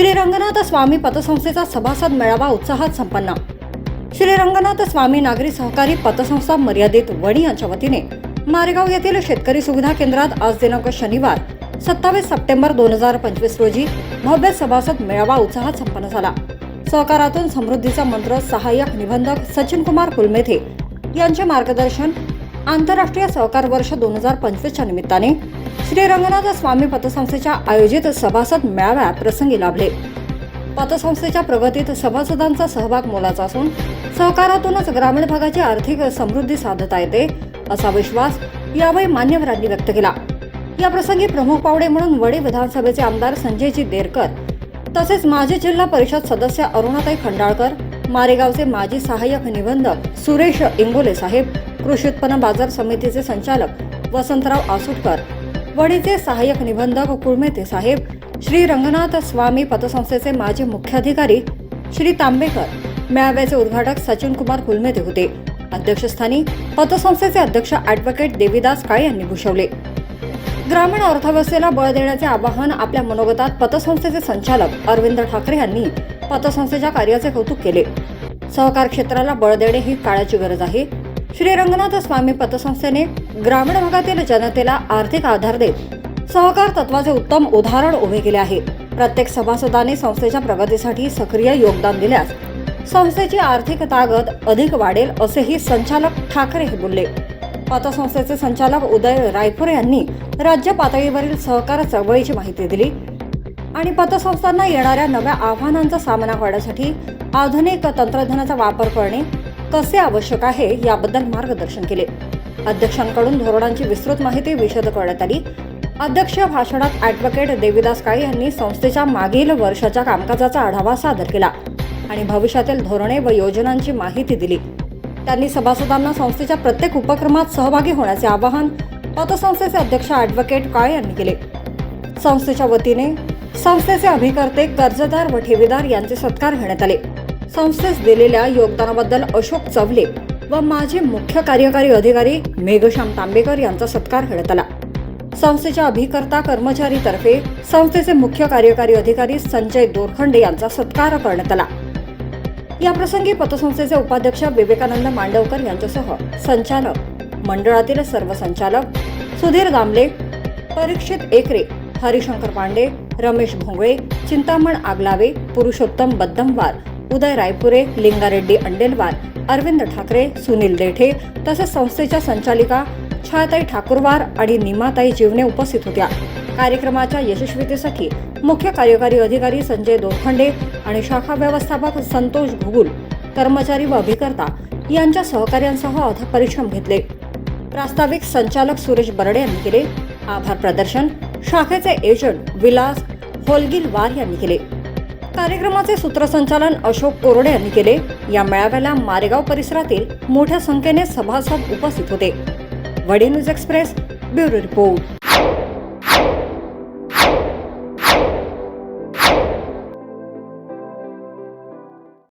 श्री रंगनाथ स्वामी पतसंस्थेचा सभासद मेळावा उत्साहात संपन्न. श्री रंगनाथ स्वामी नागरी सहकारी पतसंस्था मर्यादित वणी यांच्या वतीने मारेगाव येथील शेतकरी सुविधा केंद्रात आज दिनांक शनिवार सत्तावीस सप्टेंबर दोन हजार पंचवीस रोजी भव्य सभासद मेळावा उत्साहात संपन्न झाला. सहकारातून समृद्धीचा मंत्र सहाय्यक निबंधक सचिन कुमार कुलमेथे यांचे मार्गदर्शन आंतरराष्ट्रीय सहकार वर्ष दोन हजार पंचवीसच्या निमित्ताने श्री रंगनाथ स्वामी पतसंस्थेच्या आयोजित सभासद मेळाव्या प्रसंगी लाभले. पतसंस्थेच्या प्रगतीत सभासदांचा सहभाग मोलाचा असून सहकारातूनच ग्रामीण भागाची आर्थिक समृद्धी साधता येते असा विश्वास यावेळी मान्यवरांनी व्यक्त केला. या प्रसंगी प्रमुख पावडे म्हणून वडे विधानसभेचे आमदार संजयजी देरकर तसेच माजी जिल्हा परिषद सदस्य अरुणाताई खंडाळकर मारेगावचे माजी सहाय्यक निबंधक सुरेश इंगोले साहेब कृषी उत्पन्न बाजार समितीचे संचालक वसंतराव आसुटकर वडीचे सहाय्यक निबंधक कुळमेते साहेब श्री रंगनाथ स्वामी पतसंस्थेचे माजी मुख्याधिकारी श्री तांबेकर मेळाव्याचे उद्घाटक सचिन कुमार कुलमेते होते. अध्यक्षस्थानी पतसंस्थेचे अध्यक्ष ॲडव्होकेट देवीदास काळे यांनी भूषवले. ग्रामीण अर्थव्यवस्थेला बळ देण्याचे आवाहन आपल्या मनोगतात पतसंस्थेचे संचालक अरविंद ठाकरे यांनी पतसंस्थेच्या कार्याचे कौतुक केले. सहकार क्षेत्राला बळ देणे ही काळाची गरज आहे. श्री रंगनाथ स्वामी पतसंस्थेने ग्रामीण भागातील जनतेला आर्थिक आधार देत सहकार तत्वाचे उत्तम उदाहरण उभे केले आहे. प्रत्येक सभासदाने संस्थेच्या प्रगतीसाठी सक्रिय योगदान दिल्यास संस्थेची आर्थिक ताकद अधिक वाढेल असेही संचालक ठाकरे हे बोलले. पतसंस्थेचे संचालक उदय रायपुरे यांनी राज्य पातळीवरील सहकार चळवळीची माहिती दिली आणि पतसंस्थांना येणाऱ्या नव्या आव्हानांचा सामना करण्यासाठी आधुनिक तंत्रज्ञानाचा वापर करणे कसे आवश्यक आहे याबद्दल मार्गदर्शन केले. अध्यक्षांकडून धोरणांची विस्तृत माहिती विशद करण्यात आली. अध्यक्ष भाषणात ॲडव्होकेट देविदास काळे यांनी संस्थेच्या मागील वर्षाच्या कामकाजाचा आढावा सादर केला आणि भविष्यातील धोरणे व योजनांची माहिती दिली. त्यांनी सभासदांना संस्थेच्या प्रत्येक उपक्रमात सहभागी होण्याचे आवाहन पतसंस्थेचे अध्यक्ष ॲडव्होकेट काळे यांनी केले. संस्थेच्या वतीने संस्थेचे अभिकर्ते कर्जदार व ठेवीदार यांचे सत्कार घेण्यात आले. संस्थेस दिलेल्या योगदानाबद्दल अशोक चवले व माजी मुख्य कार्यकारी अधिकारी मेघश्याम तांबेकर यांचा सत्कार करण्यात आला. संस्थेच्या अभिकर्ता कर्मचारीतर्फे संस्थेचे मुख्य कार्यकारी अधिकारी संजय दोरखंडे यांचा सत्कार करण्यात आला. या प्रसंगी पतसंस्थेचे उपाध्यक्ष विवेकानंद मांडवकर यांच्यासह संचालक मंडळातील सर्व संचालक सुधीर दामले परीक्षित एकरे हरिशंकर पांडे रमेश भोंगळे चिंतामण आगलावे पुरुषोत्तम बद्दमवार उदय रायपुरे लिंगारेड्डी अंडेलवार अरविंद ठाकरे सुनील देठे तसेच संस्थेच्या संचालिका छायाताई ठाकूरवार आणि निमाताई जीवने उपस्थित होत्या. कार्यक्रमाच्या यशस्वीतेसाठी मुख्य कार्यकारी अधिकारी संजय दोखंडे आणि शाखा व्यवस्थापक संतोष घुगुल कर्मचारी व अभिकर्ता यांच्या सहकार्यांसह अथक परिश्रम घेतले. प्रास्ताविक संचालक सुरेश बरडे यांनी केले. आभार प्रदर्शन शाखेचे एजंट विलास होलगिलवार यांनी केले. कार्यक्रमाचे सूत्रसंचालन अशोक कोरडे यांनी केले. या मेळाव्याला मारेगाव परिसरातील मोठ्या संख्येने सभासद उपस्थित होते. वडे न्यूज एक्सप्रेस ब्युरो रिपोर्ट.